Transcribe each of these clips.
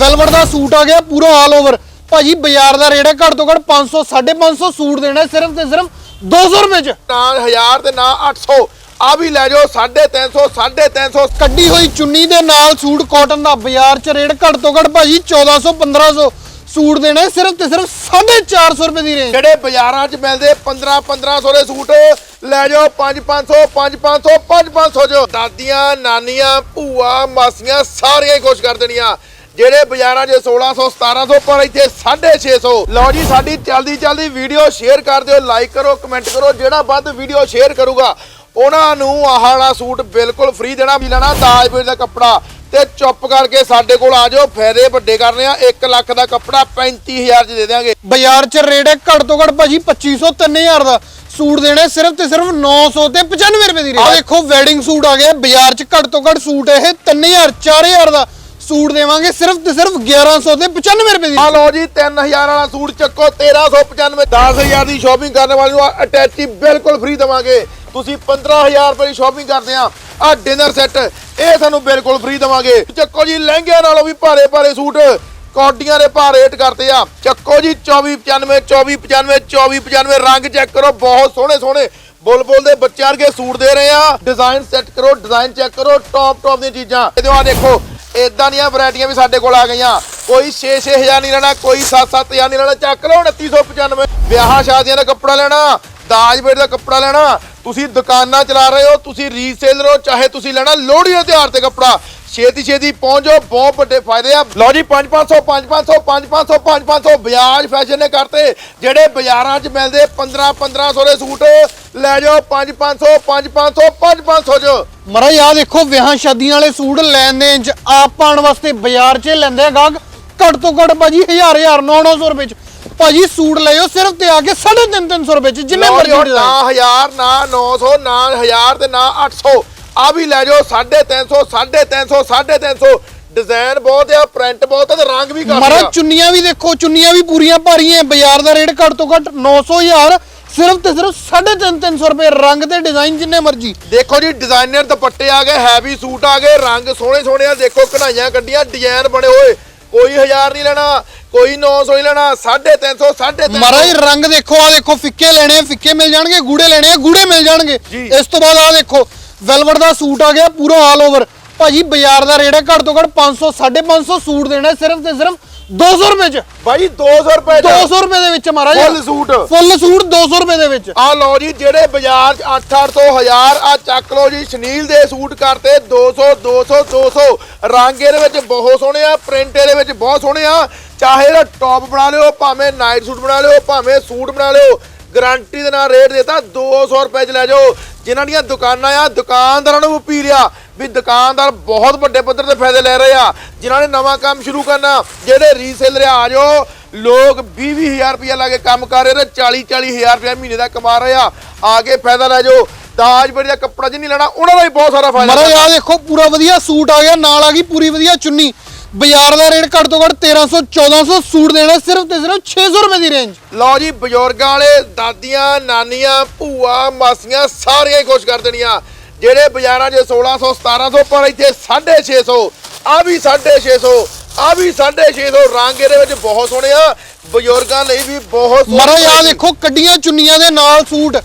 Velvet ਦਾ suit ਆ ਗਿਆ ਪੂਰਾ ਆਲ ਓਵਰ ਭਾਜੀ ਬਾਜ਼ਾਰ ਦਾ ਰੇਟ ਹੈ ਘੱਟ ਤੋਂ ਘੱਟ 500 550 ਸੂਟ ਦੇਣਾ ਸਿਰਫ ਤੇ ਸਿਰਫ 200 ਰੁਪਏ ਚ। ਨਾ 1000 ਤੇ ਨਾ 800 ਆ ਵੀ ਲੈ ਜਾਓ 350 350 ਕੱਢੀ ਹੋਈ ਚੁੰਨੀ ਦੇ ਨਾਲ ਸੂਟ ਕਾਟਨ ਦਾ ਬਾਜ਼ਾਰ ਚ ਰੇਟ ਘੱਟ ਤੋਂ ਘੱਟ ਭਾਜੀ 1400 1500 ਸੂਟ ਦੇਣਾ ਸਿਰਫ ਤੇ ਸਿਰਫ 450 ਰੁਪਏ ਦੀ ਰੇਂਜ ਜਿਹੜੇ ਬਾਜ਼ਾਰਾਂ 'ਚ ਮਿਲਦੇ 15 1500 ਦੇ ਸੂਟ ਲੈ ਜਾਓ 5 500 5 500 5 500 ਜੋ ਦਾਦੀਆਂ ਨਾਨੀਆਂ ਭੂਆ ਮਾਸੀਆਂ ਸਾਰੀਆਂ ਹੀ ਖੁਸ਼ ਕਰ ਦੇਣੀਆਂ। ਜਿਹੜੇ ਬਾਜ਼ਾਰਾਂ 'ਚ 1600 1700 ਪਰ ਇੱਥੇ 650 ਲਓ ਜੀ ਸਾਡੀ ਚਲਦੀ ਚਲਦੀ ਵੀਡੀਓ ਸ਼ੇਅਰ ਕਰ ਦਿਓ ਲਾਈਕ ਕਰੋ ਕਮੈਂਟ ਕਰੋ ਜਿਹੜਾ ਵੱਧ ਵੀਡੀਓ ਸ਼ੇਅਰ ਕਰੂਗਾ ਉਹਨਾਂ ਨੂੰ ਆਹ ਵਾਲਾ ਸੂਟ ਬਿਲਕੁਲ ਫ੍ਰੀ ਦੇਣਾ ਵੀ ਲੈਣਾ ਦਾਜਪੁਰ ਦਾ ਕੱਪੜਾ। ਤੇ ਚੁੱਪ ਕਰਕੇ ਸਾਡੇ ਕੋਲ ਆ ਜਾਓ ਫਾਇਦੇ ਵੱਡੇ ਕਰਨੇ ਆ 1 ਲੱਖ ਦਾ ਕੱਪੜਾ 35000 ਚ ਦੇ ਦਿਆਂਗੇ। ਬਾਜ਼ਾਰ ਚ ਰੇਟ ਹੈ ਘੱਟ ਤੋਂ ਘੱਟ ਭਾਜੀ 2500 3000 ਦਾ। ਸੂਟ ਦੇਣਾ ਸਿਰਫ ਤੇ ਸਿਰਫ 900 ਤੇ 95 ਰੁਪਏ ਦੀ ਰੇਂਜ ਆ ਦੇਖੋ ਵੈਡਿੰਗ ਸੂਟ ਆ ਗਿਆ ਬਾਜ਼ਾਰ ਚ ਘੱਟ ਤੋਂ ਘੱਟ ਸੂਟ ਇਹ 3000 4000 ਦਾ। ਸੂਟ ਦੇਵਾਂਗੇ ਸਿਰਫ ਤੇ ਸਿਰਫ 1100 ਤੇ 95 ਰੁਪਏ ਦੀ। ਆ ਲਓ ਜੀ 3000 ਵਾਲਾ ਸੂਟ ਚੱਕੋ 1395 10000 ਦੀ ਸ਼ਾਪਿੰਗ ਕਰਨ ਵਾਲੇ ਨੂੰ ਅਟੈਚੀ ਬਿਲਕੁਲ ਫ੍ਰੀ ਦਵਾਂਗੇ। ਤੁਸੀਂ 15000 ਰੁਪਏ ਦੀ ਸ਼ਾਪਿੰਗ ਕਰਦੇ ਆ ਆ ਡਿਨਰ ਸੈੱਟ ਇਹ ਤੁਹਾਨੂੰ ਬਿਲਕੁਲ ਫ੍ਰੀ ਦਵਾਂਗੇ। ਚੱਕੋ ਜੀ, ਲਹਿੰਗਿਆਂ ਨਾਲੋਂ ਵੀ ਭਾਰੇ ਭਾਰੇ ਸੂਟ, ਕੌਡੀਆਂ ਦੇ ਭਾਅ ਰੇਟ ਕਰਦੇ ਆ। ਚੱਕੋ ਜੀ 2495 2495 2495 ਰੰਗ ਚੈੱਕ ਕਰੋ, ਬਹੁਤ ਸੋਹਣੇ ਸੋਹਣੇ। ਬੁਲਬੁਲ ਦੇ ਬੱਚਿਆਂ ਵਰਗੇ ਸੂਟ ਦੇ ਰਹੇ ਆ। ਡਿਜ਼ਾਈਨ ਸੈੱਟ ਕਰੋ ਡਿਜ਼ਾਈਨ ਚੈੱਕ ਕਰੋ ਟੌਪ ਟੌਪ ਦੀਆਂ ਚੀਜ਼ਾਂ। ਇਹਦੇ ਆ ਦੇਖੋ ਇਦਾਂ ਦੀਆਂ ਵੈਰਾਈਟੀਆਂ ਵੀ ਸਾਡੇ ਕੋਲ ਆ ਗਈਆਂ। ਕੋਈ 6-6000 ਨਹੀਂ ਲੈਣਾ, ਕੋਈ 7-7000 ਨਹੀਂ ਲੈਣਾ। ਚੱਕ ਲਓ 2995 ਵਿਆਹਾਂ ਸ਼ਾਦੀਆਂ ਦਾ ਕੱਪੜਾ ਲੈਣਾ ਦਾਜ ਬੇਟ ਦਾ ਕੱਪੜਾ ਲੈਣਾ। ਤੁਸੀਂ ਦੁਕਾਨਾਂ ਚਲਾ ਰਹੇ ਹੋ, ਤੁਸੀਂ ਰੀਸੇਲਰ ਹੋ ਚਾਹੇ ਤੁਸੀਂ ਲੈਣਾ ਲੋਹੜੀ ਦੇ ਤਿਉਹਾਰ ਤੇ ਕੱਪੜਾ। ਛੇਤੀ ਛੇਤੀ ਪਹੁੰਚ ਬਹੁਤ ਵੱਡੇ ਫਾਇਦੇ ਆ। ਲਓ ਜੀ 5500 5500 5500 5500 ਵਿਆਜ ਫੈਸ਼ਨ ਨੇ ਕਰਤੇ ਜਿਹੜੇ ਬਾਜ਼ਾਰਾਂ 'ਚ ਮਿਲਦੇ 15 1500 ਦੇ ਸੂਟ। ਲੈ ਜਾਓ 5500 5500 5500 ਚ। ਮਹਾਰਾਜ ਆ ਦੇਖੋ ਵਿਆਹਾਂ ਸ਼ਾਦੀਆਂ ਵਾਲੇ ਸੂਟ ਲੈਣ ਦੇ ਇੰਚ ਆਪ ਪਾਉਣ ਵਾਸਤੇ ਬਾਜ਼ਾਰ 'ਚ ਲੈਂਦੇ ਆ ਗਾਹਕ। ਘੱਟ ਤੋਂ ਘੱਟ ਭਾਜੀ 1000 1000 900 ਰੁਪਏ 'ਚ। ਭਾਜੀ ਸੂਟ ਲਿਓ ਸਿਰਫ ਤੇ ਆ ਕੇ 350 ਰੁਪਏ 'ਚ ਜਿੰਨੇ ਮਰਜ਼ੀ। ਨਾ 1000 ਨਾ 900 ਨਾ 1000 ਤੇ ਨਾ 800 ਆ ਵੀ ਲੈ ਜਾਓ 350 350 350 ਡਿਜ਼ਾਈਨ ਬਹੁਤ ਆ ਪ੍ਰਿੰਟ ਬਹੁਤ ਆ ਤੇ ਰੰਗ ਵੀ ਕਾਫੀ ਆ। ਚੁੰਨੀਆਂ ਵੀ ਦੇਖੋ ਚੁੰਨੀਆਂ ਵੀ ਪੂਰੀਆਂ ਭਾਰੀਆਂ ਬਾਜ਼ਾਰ ਦਾ ਰੇਟ ਘੱਟ ਤੋਂ ਘੱਟ 900 ਹਜ਼ਾਰ ਸਿਰਫ ਤੇ ਸਿਰਫ 350 ਰੁਪਏ। ਰੰਗ ਤੇ ਡਿਜ਼ਾਈਨ ਜਿੰਨੇ ਮਰਜ਼ੀ। ਦੇਖੋ ਜੀ ਡਿਜ਼ਾਈਨਰ ਦੁਪੱਟੇ ਆ ਗਏ ਹੈਵੀ ਸੂਟ ਆ ਗਏ ਰੰਗ ਸੋਹਣੇ ਸੋਹਣੇ ਆ। ਦੇਖੋ ਕਢਾਈਆਂ ਕੱਢੀਆਂ ਡਿਜ਼ਾਈਨ ਬਣੇ ਹੋਏ। ਕੋਈ 1000 ਨਹੀਂ ਲੈਣਾ ਕੋਈ 900 ਨਹੀਂ ਲੈਣਾ 350 350 ਮਹਾਰਾਜ ਰੰਗ ਦੇਖੋ ਆ ਦੇਖੋ ਫਿੱਕੇ ਲੈਣੇ ਆ ਫਿੱਕੇ ਮਿਲ ਜਾਣਗੇ ਗੂੜੇ ਲੈਣੇ ਆ ਗੂੜੇ ਮਿਲ ਜਾਣਗੇ। ਇਸ ਤੋਂ ਬਾਅਦ ਆ ਦੇਖੋ ਵੈਲਵਟ ਦਾ ਸੂਟ ਆ ਗਿਆ ਪੂਰਾ ਆਲ ਓਵਰ ਭਾਜੀ ਬਾਜ਼ਾਰ ਦਾ ਰੇਟ ਹੈ ਘੱਟ ਤੋਂ ਘੱਟ 500 550 ਸੂਟ ਦੇਣਾ ਸਿਰਫ ਤੇ ਸਿਰਫ 200 ਰੁਪਏ ਚ। ਬਾਈ 200 ਰੁਪਏ ਦਾ 200 ਰੁਪਏ ਦੇ ਵਿੱਚ ਮਹਾਰਾਜ। Full suit. ਫੁੱਲ ਸੂਟ 200 ਰੁਪਏ ਦੇ ਵਿੱਚ। ਆ ਲਓ ਜੀ ਜਿਹੜੇ ਬਾਜ਼ਾਰ 'ਚ 8-800 1000 ਆ ਚੱਕ ਲਓ ਜੀ ਸ਼ਨੀਲ ਦੇ ਸੂਟ ਕਰਤੇ 200 200 200 ਰੰਗ ਇਹਦੇ ਵਿੱਚ ਬਹੁਤ ਸੋਹਣੇ ਆ ਪ੍ਰਿੰਟ ਇਹਦੇ ਵਿੱਚ ਬਹੁਤ ਸੋਹਣੇ ਆ। ਚਾਹੇ ਇਹਦਾ ਟੌਪ ਬਣਾ ਲਿਓ ਭਾਵੇਂ ਨਾਈਟ ਸੂਟ ਬਣਾ ਲਿਓ ਭਾਵੇਂ ਸੂਟ ਬਣਾ ਲਿਓ। ਗਾਰੰਟੀ ਦੇ ਨਾਲ ਰੇਟ ਦੇਤਾ 200 ਰੁਪਏ 'ਚ ਲੈ ਜਾਓ। ਜਿਨ੍ਹਾਂ ਦੀਆਂ ਦੁਕਾਨਾਂ ਆ, ਦੁਕਾਨਦਾਰਾਂ ਨੂੰ ਅਪੀਲ ਆ ਵੀ ਦੁਕਾਨਦਾਰ ਬਹੁਤ ਵੱਡੇ ਪੱਧਰ ਤੇ ਫਾਇਦੇ ਲੈ ਰਹੇ ਆ। ਜਿਨ੍ਹਾਂ ਨੇ ਨਵਾਂ ਕੰਮ ਸ਼ੁਰੂ ਕਰਨਾ, ਜਿਹੜੇ ਰੀਸੇਲਰ ਆ ਜਾਓ। ਲੋਕ 20-20000 ਰੁਪਏ ਲਾ ਕੇ ਕੰਮ ਕਰ ਰਹੇ ਤੇ 40-40000 ਰੁਪਏ ਮਹੀਨੇ ਦਾ ਕਮਾ ਰਹੇ ਆ। ਆ ਕੇ ਫਾਇਦਾ ਲੈ ਜਾਓ। ਦਾਜ ਬੜੀ ਦਾ ਕੱਪੜਾ ਜਿ ਨਹੀਂ ਲੈਣਾ ਉਹਨਾਂ ਦਾ ਵੀ ਬਹੁਤ ਸਾਰਾ ਫਾਇਦਾ। ਮਹਾਰਾਜ ਆ ਦੇਖੋ ਪੂਰਾ ਵਧੀਆ ਸੂਟ ਆ ਗਿਆ ਨਾਲ ਆ ਗਈ ਪੂਰੀ ਵਧੀਆ ਚੁੰਨੀ। ਬਾਜ਼ਾਰ ਦਾ ਰੇਟ ਘੱਟ ਤੋਂ ਘੱਟ 1300 1400 ਸੂਟ ਦੇਣਾ ਸਿਰਫ ਤੇ ਸਿਰਫ 600 ਰੁਪਏ ਦੀ ਰੇਂਜ ਲਓ ਜੀ ਬਜ਼ੁਰਗਾਂ ਵਾਲੇ ਦਾਦੀਆਂ ਨਾਨੀਆਂ ਭੂਆ ਮਾਸੀਆਂ ਸਾਰੀਆਂ ਹੀ ਖੁਸ਼ ਕਰ ਦੇਣੀਆਂ। ਜਿਹੜੇ ਬਾਜ਼ਾਰਾਂ 'ਚ 1600 1700 ਪਰ ਇੱਥੇ 650 ਆ ਵੀ 650 ਆ ਵੀ 650 ਰੰਗ ਇਹਦੇ ਵਿੱਚ ਬਹੁਤ ਸੋਹਣੇ ਆ। ਬਜ਼ੁਰਗਾਂ ਲਈ ਵੀ ਬਹੁਤ ਮਹਾਰਾਜ ਆ ਦੇਖੋ ਕੱਢੀਆਂ ਚੁੰਨੀਆਂ ਦੇ ਨਾਲ ਸੂਟ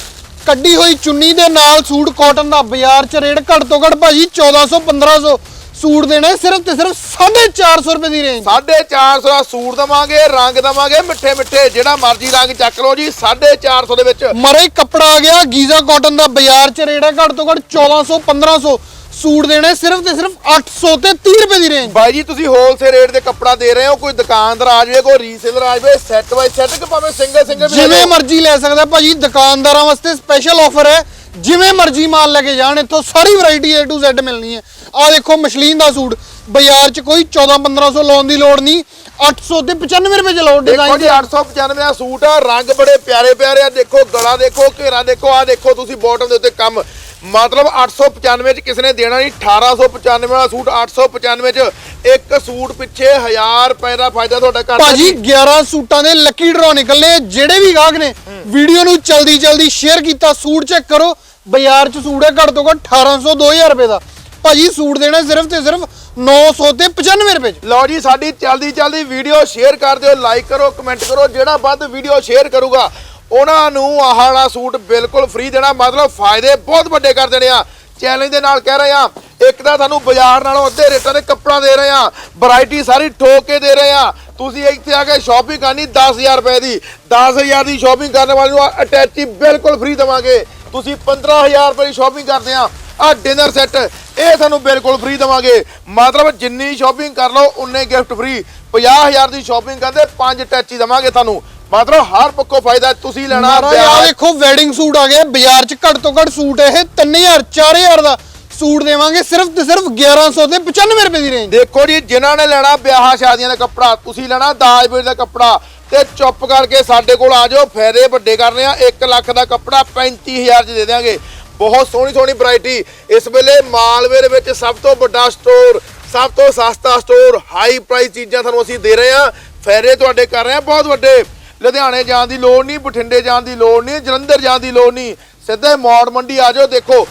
ਕੱਢੀ ਹੋਈ ਚੁੰਨੀ ਦੇ ਨਾਲ ਸੂਟ ਕਾਟਨ ਦਾ ਬਾਜ਼ਾਰ 'ਚ ਰੇਟ ਘੱਟ ਤੋਂ ਘੱਟ ਭਾਜੀ 1400 1500 ਸੂਟ ਦੇਣਾ ਸਿਰਫ ਤੇ ਸਿਰਫ 450 ਰੁਪਏ ਦੀ ਰੇਂਜ 450 ਦਾ ਸੂਟ ਦਵਾਂਗੇ ਰੰਗ ਦਵਾਂਗੇ ਮਿੱਠੇ ਮਿੱਠੇ ਜਿਹੜਾ ਮਰਜ਼ੀ ਰੰਗ ਚੱਕ ਲਓ ਜੀ 450 ਦੇ ਵਿੱਚ। ਮਰੇ ਕੱਪੜਾ ਆ ਗਿਆ ਗੀਜ਼ਾ ਕਾਟਨ ਦਾ ਬਾਜ਼ਾਰ 'ਚ ਰੇਟ ਹੈ ਘੱਟ ਤੋਂ ਘੱਟ 1400 1500 ਸੂਟ ਦੇਣਾ ਸਿਰਫ ਤੇ ਸਿਰਫ 800 ਤੇ 30 ਰੁਪਏ ਦੀ ਰੇਂਜ ਬਾਈ ਜੀ ਤੁਸੀਂ ਹੋਲਸੇਲ ਰੇਟ ਦੇ ਕੱਪੜਾ ਦੇ ਰਹੇ ਹੋ ਕੋਈ ਦੁਕਾਨਦਾਰ ਆ ਜਾਵੇ ਕੋਈ ਰੀਸੇਲਰ ਆ ਜਾਵੇ ਸੈੱਟ ਬਾਈ ਸੈੱਟ ਕਿ ਭਾਵੇਂ ਸਿੰਗਲ ਸਿੰਗਲ ਜਿਵੇਂ। ਮਰਜ਼ੀ ਲੈ ਸਕਦਾ ਭਾਜੀ ਦੁਕਾਨਦਾਰਾਂ ਵਾਸਤੇ ਸਪੈਸ਼ਲ ਆਫਰ ਹੈ। ਜਿਵੇਂ ਮਰਜ਼ੀ ਮਾਲ ਲੈ ਕੇ ਜਾਣ ਇੱਥੋਂ ਸਾਰੀ ਵੈਰਾਈਟੀ A to Z ਮਿਲਣੀ ਹੈ। ਆ ਦੇਖੋ ਮਸ਼ਲੀਨ ਦਾ ਸੂਟ ਬਾਜ਼ਾਰ 'ਚ ਕੋਈ 14 1500 ਲਾਉਣ ਦੀ ਲੋੜ ਨਹੀਂ। 800 ਤੇ 95 ਰੁਪਏ ਚ ਲਾਓ ਡਿਜ਼ਾਈਨ ਜੀ 895 ਦਾ ਸੂਟ ਆ ਰੰਗ ਬੜੇ ਪਿਆਰੇ ਪਿਆਰੇ ਆ ਦੇਖੋ ਗਲਾ ਦੇਖੋ ਘੇਰਾ ਦੇਖੋ ਆ ਦੇਖੋ ਤੁਸੀਂ ਬਾਟਮ ਦੇ ਉੱਤੇ ਕੰਮ ਮਤਲਬ 895 ਚ ਕਿਸੇ ਨੇ ਦੇਣਾ ਨਹੀਂ 1895 ਵਾਲਾ ਸੂਟ 895 ਚ ਇੱਕ ਸੂਟ ਪਿੱਛੇ 1000 ਰੁਪਏ ਦਾ ਫਾਇਦਾ ਤੁਹਾਡਾ ਕਰਦਾ ਭਾਜੀ 11 ਸੂਟਾਂ ਦੇ ਲੱਕੀ ਡਰਾ ਨਿਕਲਨੇ। ਜਿਹੜੇ ਵੀ ਗਾਹਕ ਨੇ ਵੀਡੀਓ ਨੂੰ ਜਲਦੀ ਜਲਦੀ ਸ਼ੇਅਰ ਕੀਤਾ ਸੂਟ ਚੈੱਕ ਕਰੋ ਬਾਜ਼ਾਰ 'ਚ ਸੂਟ ਹੈ ਘੱਟ ਤੋਂ ਘੱਟ 1800 2000 ਰੁਪਏ ਦਾ। ਭਾਜੀ ਸੂਟ ਦੇਣਾ ਸਿਰਫ ਤੇ ਸਿਰਫ 900 ਤੇ 95 ਰੁਪਏ ਚ। ਲਓ ਜੀ ਸਾਡੀ ਚੱਲਦੀ ਚੱਲਦੀ ਵੀਡੀਓ ਸ਼ੇਅਰ ਕਰ ਦਿਓ ਲਾਈਕ ਕਰੋ ਕਮੈਂਟ ਕਰੋ ਜਿਹੜਾ ਵੱਧ ਵੀਡੀਓ ਸ਼ੇਅਰ ਕਰੂਗਾ ਉਹਨਾਂ ਨੂੰ ਆਹ ਵਾਲਾ ਸੂਟ ਬਿਲਕੁਲ ਫ੍ਰੀ ਦੇਣਾ, ਮਤਲਬ ਫਾਇਦੇ ਬਹੁਤ ਵੱਡੇ ਕਰ ਦੇਣੇ ਆ। ਚੈਲੰਜ ਦੇ ਨਾਲ ਕਹਿ ਰਹੇ ਆ, ਇੱਕ ਤਾਂ ਤੁਹਾਨੂੰ ਬਾਜ਼ਾਰ ਨਾਲੋਂ ਅੱਧੇ ਰੇਟਾਂ ਦੇ ਕੱਪੜਾ ਦੇ ਰਹੇ ਆ ਵੈਰਾਈਟੀ ਸਾਰੀ ਠੋਕ ਕੇ ਦੇ ਰਹੇ ਆ। ਤੁਸੀਂ ਇੱਥੇ ਆ ਕੇ ਸ਼ਾਪਿੰਗ ਕਰਨੀ 10000 ਰੁਪਏ ਦੀ 10000 ਦੀ ਸ਼ਾਪਿੰਗ ਕਰਨ ਵਾਲੇ ਨੂੰ ਅਟੈਚੀ ਬਿਲਕੁਲ ਫ੍ਰੀ ਦੇਵਾਂਗੇ। ਤੁਸੀਂ 15000 ਰੁਪਏ ਦੀ ਸ਼ਾਪਿੰਗ ਕਰਦੇ ਆ ਆ ਡਿਨਰ ਸੈੱਟ ਇਹ ਤੁਹਾਨੂੰ ਬਿਲਕੁਲ ਫ੍ਰੀ ਦੇਵਾਂਗੇ। ਮਤਲਬ ਜਿੰਨੀ ਸ਼ਾਪਿੰਗ ਕਰ ਲਓ, ਉਨੇ ਗਿਫਟ ਫ੍ਰੀ 50000 ਦੀ ਸ਼ਾਪਿੰਗ ਕਰਦੇ, ਪੰਜ ਅਟੈਚੀ ਦੇਵਾਂਗੇ ਤੁਹਾਨੂੰ। ਮਤਲਬ ਹਰ ਪੱਖੋਂ ਫਾਇਦਾ ਤੁਸੀਂ ਲੈਣਾ ਮਹਾਰਾਜ ਆ ਵਿਆਹ- ਦੇਖੋ ਵੈਡਿੰਗ ਸੂਟ ਆ ਗਏ। ਬਾਜ਼ਾਰ ਚ ਘੱਟ ਤੋਂ ਘੱਟ ਸੂਟ ਇਹ 3000 4000 ਦਾ ਸੂਟ ਦੇਵਾਂਗੇ ਸਿਰਫ ਤੇ ਸਿਰਫ 1100 ਤੇ 95 ਰੁਪਏ ਦੀ ਰੇਂਜ ਦੇਖੋ ਜੀ ਜਿਨ੍ਹਾਂ ਨੇ ਲੈਣਾ ਵਿਆਹਾਂ ਸ਼ਾਦੀਆਂ ਦਾ ਕੱਪੜਾ ਤੁਸੀਂ ਲੈਣਾ ਦਾਜ ਬੇੜ ਦਾ ਕੱਪੜਾ। ਤੇ ਚੁੱਪ ਕਰਕੇ ਸਾਡੇ ਕੋਲ ਆ ਜਾਓ ਫਾਇਦੇ ਵੱਡੇ ਕਰਨੇ ਆ। 1 ਲੱਖ ਦਾ ਕੱਪੜਾ 35000 ਚ ਦੇ ਦਿਆਂਗੇ। ਬਹੁਤ ਸੋਹਣੀ ਸੋਹਣੀ ਵੈਰਾਈਟੀ ਇਸ ਵੇਲੇ ਮਾਲਵੇ ਦੇ ਵਿੱਚ ਸਭ ਤੋਂ ਵੱਡਾ ਸਟੋਰ ਸਭ ਤੋਂ ਸਸਤਾ ਸਟੋਰ ਹਾਈ ਪ੍ਰਾਈਸ ਚੀਜ਼ਾਂ ਤੁਹਾਨੂੰ ਅਸੀਂ ਦੇ ਰਹੇ ਆ ਫਾਇਦੇ ਤੁਹਾਡੇ ਕਰ ਰਹੇ ਆ ਬਹੁਤ ਵੱਡੇ। ਲੁਧਿਆਣੇ ਜਾਣ ਦੀ ਲੋੜ ਨਹੀਂ ਬਠਿੰਡੇ ਜਾਣ ਦੀ ਲੋੜ ਨਹੀਂ ਜਲੰਧਰ ਜਾਣ ਦੀ ਲੋੜ ਨਹੀਂ। ਸਿੱਧੇ ਮੌੜ ਮੰਡੀ ਆ ਜਾਓ ਦੇਖੋ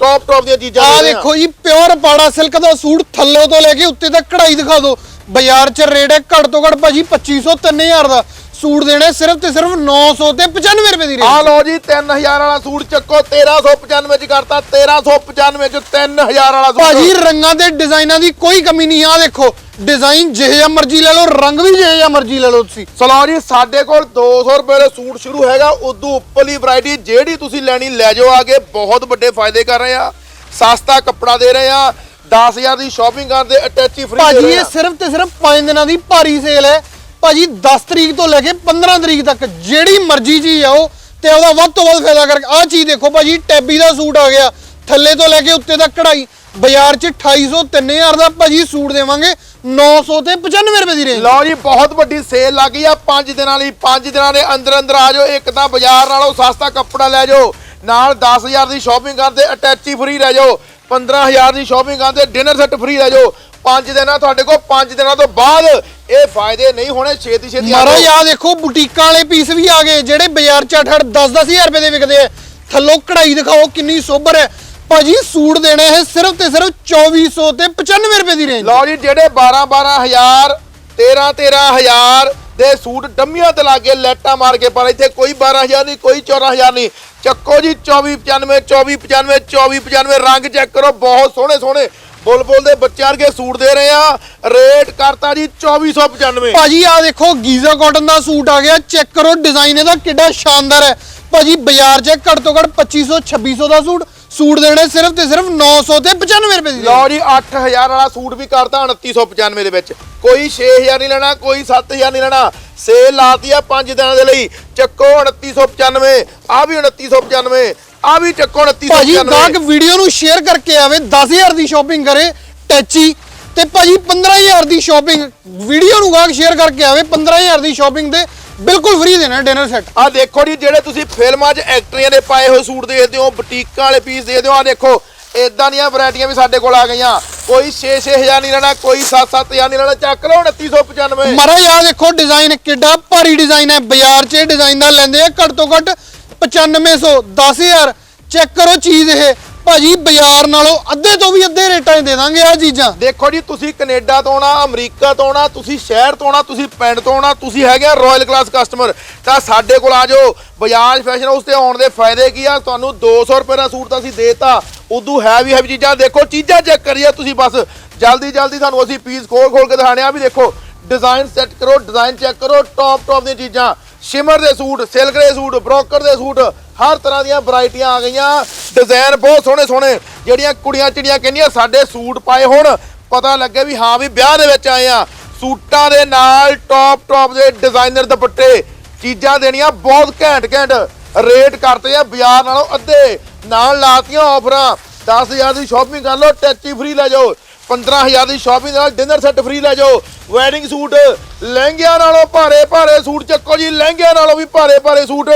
ਟੌਪ ਟੌਪ ਦੀਆਂ ਚੀਜ਼ਾਂ ਆ ਦੇ ਆ। ਦੇਖੋ ਜੀ ਪਿਓਰ ਪਾੜਾ ਸਿਲਕ ਦਾ ਸੂਟ ਥੱਲੇ ਤੋਂ ਲੈ ਕੇ ਉੱਤੇ ਤੱਕ ਕਢਾਈ ਦਿਖਾ ਦਿਓ। ਬਾਜ਼ਾਰ 'ਚ ਰੇਟ ਹੈ ਘੱਟ ਤੋਂ ਘੱਟ ਭਾਜੀ 2500 3000 ਦਾ। ਸੂਟ ਦੇਣੇ ਸਿਰਫ ਤੇ ਸਿਰਫ 900 ਤੇ 95 ਰੁਪਏ ਦੀ ਆ ਰੇਂਜ ਲਓ ਜੀ 3000 ਵਾਲਾ ਸੂਟ ਚੱਕੋ 1395 ਚ ਕਰਤਾ 1395 ਚ 3000 ਵਾਲਾ ਸੂਟ। ਭਾਜੀ ਰੰਗਾਂ ਤੇ ਡਿਜ਼ਾਈਨਾਂ ਦੀ ਕੋਈ ਕਮੀ ਨਹੀਂ ਆ ਦੇਖੋ। ਡਿਜ਼ਾਈਨ ਜਿਹੇ ਜਿਹਾ ਮਰਜ਼ੀ ਲੈ ਲਓ ਰੰਗ ਵੀ ਜਿਹੇ ਜਿਹਾ ਮਰਜ਼ੀ ਲੈ ਲਓ ਤੁਸੀਂ। ਸਲੋ ਜੀ ਸਾਡੇ ਕੋਲ 200 ਰੁਪਏ ਦਾ ਸੂਟ ਸ਼ੁਰੂ ਹੈਗਾ ਉਦੋਂ ਉੱਪਰਲੀ ਵੈਰਾਈਟੀ ਜਿਹੜੀ ਤੁਸੀਂ ਲੈਣੀ ਲੈ ਜਾਓ ਆਗੇ। ਬਹੁਤ ਵੱਡੇ ਫਾਇਦੇ ਕਰ ਰਹੇ ਆ। ਸਸਤਾ ਕੱਪੜਾ ਦੇ ਰਹੇ ਆ 10000 ਦੀ ਸ਼ਾਪਿੰਗ ਕਰਦੇ ਅਟੈਚੀ ਫ੍ਰੀ ਭਾਜੀ ਇਹ ਆ। ਸਿਰਫ ਤੇ ਸਿਰਫ 5 ਦਿਨਾਂ ਦੀ ਭਾਰੀ ਸੇਲ ਹੈ। ਭਾਜੀ 10 ਤਰੀਕ ਤੋਂ ਲੈ ਕੇ 15 ਤਰੀਕ ਤੱਕ ਜਿਹੜੀ ਮਰਜ਼ੀ ਚੀਜ਼ ਆਓ ਤੇ ਉਹਦਾ ਵੱਧ ਤੋਂ ਵੱਧ ਫਾਇਦਾ ਕਰਕੇ ਆਹ ਚੀਜ਼ ਦੇਖੋ ਭਾਜੀ ਟੈਬੀ ਦਾ ਸੂਟ ਆ ਗਿਆ। ਥੱਲੇ ਤੋਂ ਲੈ ਕੇ ਉੱਤੇ ਤੱਕ ਕਢਾਈ। ਬਾਜ਼ਾਰ 'ਚ 2800 3000 ਦਾ ਭਾਜੀ ਸੂਟ ਦੇਵਾਂਗੇ 900 ਤੇ 95 ਰੁਪਏ ਦੀ ਰੇਂਜ ਲਓ ਜੀ ਬਹੁਤ ਵੱਡੀ ਸੇਲ ਲੱਗ ਗਈ ਆ। 5 ਦਿਨਾਂ ਲਈ 5 ਦਿਨਾਂ ਦੇ ਅੰਦਰ ਅੰਦਰ ਆ ਜਾਓ। ਇੱਕ ਤਾਂ ਬਾਜ਼ਾਰ ਨਾਲੋਂ ਸਸਤਾ ਕੱਪੜਾ ਲੈ ਜਾਓ। ਨਾਲ 10000 ਦੀ ਸ਼ਾਪਿੰਗ ਕਰਦੇ ਅਟੈਚੀ ਫ੍ਰੀ ਲੈ ਜਾਓ। 15000 ਦੀ ਸ਼ਾਪਿੰਗ ਕਰਦੇ ਡਿਨਰ ਸੈੱਟ ਫ੍ਰੀ ਲੈ ਜਾਓ। 5 ਦਿਨਾਂ ਤੁਹਾਡੇ ਕੋਲ 5 ਦਿਨਾਂ ਤੋਂ ਬਾਅਦ ਇਹ ਫਾਇਦੇ ਨਹੀਂ ਹੋਣੇ ਛੇਤੀ ਛੇਤੀ ਜਾਓ। ਆ ਦੇਖੋ ਬੁਟੀਕਾਂ ਵਾਲੇ ਪੀਸ ਵੀ ਆ ਗਏ ਜਿਹੜੇ ਬਾਜ਼ਾਰ 'ਚ 8 10 10000 ਰੁਪਏ ਦੇ ਵਿਕਦੇ ਆ। ਥੱਲੋਂ ਕਢਾਈ ਦਿਖਾਓ ਕਿੰਨੀ ਸੋਬਰ ਹੈ। ਭਾਜੀ ਸੂਟ ਦੇਣੇ ਹੈ ਸਿਰਫ ਤੇ ਸਿਰਫ 2400 ਤੇ 95 ਰੁਪਏ ਦੀ ਰੇਂਜ ਲਓ ਜੀ ਜਿਹੜੇ 12 12000 13 13000 ਦੇ ਸੂਟ ਡੰਮੀਆਂ ਤੇ ਲਾਗੇ ਲੈਟਾਂ ਮਾਰ ਕੇ ਪਰ ਇੱਥੇ ਕੋਈ 12000 ਨਹੀਂ ਕੋਈ 14000 ਨਹੀਂ। ਚੱਕੋ ਜੀ 2495 2495 2495 ਰੰਗ ਚੈੱਕ ਕਰੋ ਬਹੁਤ ਸੋਹਣੇ ਸੋਹਣੇ ਬੁਲਬੁਲ ਦੇ ਬੱਚਿਆਂ ਵਰਗੇ ਸੂਟ ਦੇ ਰਹੇ ਆ। ਰੇਟ ਕਰਤਾ ਜੀ 2495 ਭਾਜੀ ਆ ਦੇਖੋ ਗੀਜ਼ਾ ਕਾਟਨ ਦਾ ਸੂਟ ਆ ਗਿਆ ਚੈੱਕ ਕਰੋ ਡਿਜ਼ਾਈਨ ਇਹਦਾ ਕਿੱਡਾ ਸ਼ਾਨਦਾਰ ਹੈ। ਭਾਜੀ ਬਾਜ਼ਾਰ 'ਚ ਘੱਟ ਤੋਂ ਘੱਟ 2500 2600 ਦਾ ਸੂਟ ਸੂਟ ਦੇਣੇ ਸਿਰਫ ਤੇ ਸਿਰਫ 900 ਤੇ 95 ਰੁਪਏ ਦੀ ਲਓ ਜੀ 8000 ਵਾਲਾ ਸੂਟ ਵੀ ਕਰਤਾ 2995 ਦੇ ਵਿੱਚ। ਕੋਈ 6000 ਨਹੀਂ ਲੈਣਾ ਕੋਈ 7000 ਨਹੀਂ ਲੈਣਾ। ਸੇਲ ਲਾਤੀ ਆ 5 ਦਿਨਾਂ ਦੇ ਲਈ। ਚੱਕੋ 2995 ਆ ਵੀ 2995 ਆ ਵੀ ਚੱਕੋ ਭਾਜੀ 2995 ਗਾਹਕ ਵੀਡੀਓ ਨੂੰ ਸ਼ੇਅਰ ਕਰਕੇ ਆਵੇ 10000 ਦੀ ਸ਼ਾਪਿੰਗ ਕਰੇ ਟੈਚੀ ਤੇ ਭਾਜੀ 15000 ਦੀ ਸ਼ਾਪਿੰਗ ਵੀਡੀਓ ਨੂੰ ਗਾਹਕ ਸ਼ੇਅਰ ਕਰਕੇ ਆਵੇ 15000 ਦੀ ਸ਼ਾਪਿੰਗ ਤੇ ਬਿਲਕੁਲ ਫ੍ਰੀ ਦੇਣਾ ਡਿਨਰ ਸੈੱਟ ਆ ਦੇਖੋ ਜੀ ਜਿਹੜੇ ਤੁਸੀਂ ਫਿਲਮਾਂ 'ਚ ਐਕਟਰੀਆਂ ਦੇ ਪਾਏ ਹੋਏ ਸੂਟ ਦੇਖਦੇ ਹੋ ਬੁਟੀਕਾਂ ਵਾਲੇ ਪੀਸ ਦੇਖਦੇ ਹੋ ਆ ਦੇਖੋ ਇਦਾਂ ਦੀਆਂ ਵੈਰਾਈਟੀਆਂ ਵੀ ਸਾਡੇ ਕੋਲ ਆ ਗਈਆਂ। ਕੋਈ 6-6000 ਨਹੀਂ ਲੈਣਾ ਕੋਈ 7-7000 ਨਹੀਂ ਲੈਣਾ ਚੱਕ ਲਓ 2995 ਮਹਾਰਾਜ ਆ ਦੇਖੋ ਡਿਜ਼ਾਈਨ ਕਿੱਡਾ ਭਾਰੀ ਡਿਜ਼ਾਈਨ ਹੈ। ਬਾਜ਼ਾਰ 'ਚ ਇਹ ਡਿਜ਼ਾਈਨ ਦਾ ਲੈਂਦੇ ਆ ਘੱਟ ਤੋਂ ਘੱਟ 9500 10000 ਚੈੱਕ ਕਰੋ ਚੀਜ਼ ਇਹ। ਭਾਜੀ ਬਾਜ਼ਾਰ ਨਾਲੋਂ ਅੱਧੇ ਤੋਂ ਵੀ ਅੱਧੇ ਰੇਟਾਂ 'ਚ ਦੇ ਦਾਂਗੇ ਆ ਚੀਜ਼ਾਂ। ਦੇਖੋ ਜੀ, ਤੁਸੀਂ ਕੈਨੇਡਾ ਤੋਂ ਆਉਣਾ, ਅਮਰੀਕਾ ਤੋਂ ਆਉਣਾ, ਤੁਸੀਂ ਸ਼ਹਿਰ ਤੋਂ ਆਉਣਾ, ਤੁਸੀਂ ਪਿੰਡ ਤੋਂ ਆਉਣਾ, ਤੁਸੀਂ ਹੈਗੇ ਆ ਰਾਇਲ ਕਲਾਸ ਕਸਟਮਰ ਤਾਂ ਸਾਡੇ ਕੋਲ ਆ ਜਾਓ। ਬਜਾਜ ਫੈਸ਼ਨ ਹਾਊਸ ਤੇ ਆਉਣ ਦੇ ਫਾਇਦੇ ਕੀ ਆ? ਤੁਹਾਨੂੰ 200 ਰੁਪਏ ਦਾ ਸੂਟ ਤਾਂ ਅਸੀਂ ਦੇਤਾ। ਉਦੋਂ ਹੈ ਹੈਵੀ ਹੈਵੀ ਚੀਜ਼ਾਂ ਦੇਖੋ, ਚੀਜ਼ਾਂ ਚੈੱਕ ਕਰੀਏ ਤੁਸੀਂ ਬਸ। ਜਲਦੀ ਜਲਦੀ ਤੁਹਾਨੂੰ ਅਸੀਂ ਪੀਸ ਖੋਲ ਖੋਲ ਕੇ ਦਿਖਾਣੇ ਆ ਵੀ ਦੇਖੋ ਡਿਜ਼ਾਈਨ ਸੈੱਟ ਕਰੋ ਡਿਜ਼ਾਈਨ ਚੈੱਕ ਕਰੋ ਟੌਪ ਟੌਪ ਦੀਆਂ ਚੀਜ਼ਾਂ। ਸ਼ਿਮਰ ਦੇ ਸੂਟ, ਸਿਲਕ ਦੇ ਸੂਟ, ਬ੍ਰੋਕਰ ਦੇ ਸੂਟ, ਹਰ ਤਰ੍ਹਾਂ ਦੀਆਂ ਵੈਰਾਈਟੀਆਂ ਆ ਗਈਆਂ। ਡਿਜ਼ਾਈਨ ਬਹੁਤ ਸੋਹਣੇ ਸੋਹਣੇ। ਜਿਹੜੀਆਂ ਕੁੜੀਆਂ ਚਿੜੀਆਂ ਕਹਿੰਦੀਆਂ, ਸਾਡੇ ਸੂਟ ਪਾਏ ਹੁਣ। ਪਤਾ ਲੱਗੇ ਵੀ ਹਾਂ ਵੀ ਵਿਆਹ ਦੇ ਵਿੱਚ ਆਏ ਆ। ਸੂਟਾਂ ਦੇ ਨਾਲ ਟੌਪ ਟੌਪ ਦੇ ਡਿਜ਼ਾਈਨਰ ਦੁਪੱਟੇ। ਚੀਜ਼ਾਂ ਦੇਣੀਆਂ ਬਹੁਤ ਘੈਂਟ ਘੈਂਟ। ਰੇਟ ਕਰਤੇ ਆ ਬਾਜ਼ਾਰ ਨਾਲੋਂ ਅੱਧੇ। ਨਾਲ ਲਾਤੀਆਂ ਆਫਰਾਂ 10000 ਦੀ ਸ਼ਾਪਿੰਗ ਕਰ ਲਓ, ਟੈਚੀ ਫ੍ਰੀ ਲੈ ਜਾਓ। 15000 ਦੀ ਸ਼ਾਪਿੰਗ ਨਾਲ ਡਿਨਰ ਸੈੱਟ ਫ੍ਰੀ ਲੈ ਜਾਓ। ਵੈਡਿੰਗ ਸੂਟ ਲਹਿੰਗਿਆਂ ਨਾਲੋਂ ਭਾਰੇ ਭਾਰੇ ਸੂਟ ਚੱਕੋ ਜੀ। ਲਹਿੰਗਿਆਂ ਨਾਲੋਂ ਵੀ ਭਾਰੇ ਭਾਰੇ ਸੂਟ।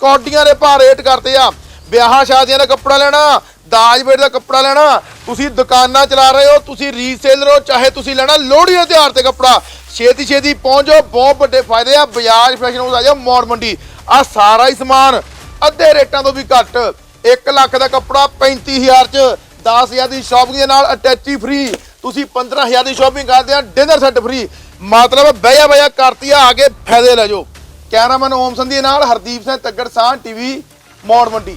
ਕੌਡੀਆਂ ਦੇ ਭਾਅ ਰੇਟ ਕਰਤੇ ਆ। ਵਿਆਹਾਂ ਸ਼ਾਦੀਆਂ ਦਾ ਕੱਪੜਾ ਲੈਣਾ, ਦਾਜ ਵੇਟ ਦਾ ਕੱਪੜਾ ਲੈਣਾ, ਤੁਸੀਂ ਦੁਕਾਨਾਂ ਚਲਾ ਰਹੇ ਹੋ, ਤੁਸੀਂ ਰੀਸੇਲਰ ਹੋ ਚਾਹੇ ਤੁਸੀਂ ਲੈਣਾ ਲੋਹੜੀ ਦੇ ਤਿਉਹਾਰ ਤੇ ਕੱਪੜਾ। ਛੇਤੀ ਛੇਤੀ ਪਹੁੰਚ ਜਾਓ ਬਹੁਤ ਵੱਡੇ ਫਾਇਦੇ ਆ। ਬਜਾਜ ਫੈਸ਼ਨ ਹਾਊਸ ਆ ਜਾਓ ਮੌੜ ਮੰਡੀ। ਆ ਸਾਰਾ ਹੀ ਸਮਾਨ, ਅੱਧੇ ਰੇਟਾਂ ਤੋਂ ਵੀ ਘੱਟ। 1 ਲੱਖ ਦਾ ਕੱਪੜਾ 35000 ਚ 10000 ਦੀ ਸ਼ਾਪਿੰਗ ਦੇ ਨਾਲ ਅਟੈਚੀ ਫ੍ਰੀ ਤੁਸੀਂ 15000 ਦੀ ਸ਼ਾਪਿੰਗ ਕਰਦੇ ਆ ਡਿਨਰ ਸੈੱਟ ਫ੍ਰੀ ਮਤਲਬ ਬਹਿਆ ਬਹਿਆ ਕਰਤੀ ਆ ਕੇ ਫਾਇਦੇ ਲੈ ਜਾਓ। ਕੈਮਰਾਮੈਨ ਓਮ ਸੰਧੀ ਨਾਲ ਹਰਦੀਪ ਸਿੰਘ ਤੱਗੜ ਸਾਹ ਟੀਵੀ, ਮੌੜ ਮੰਡੀ।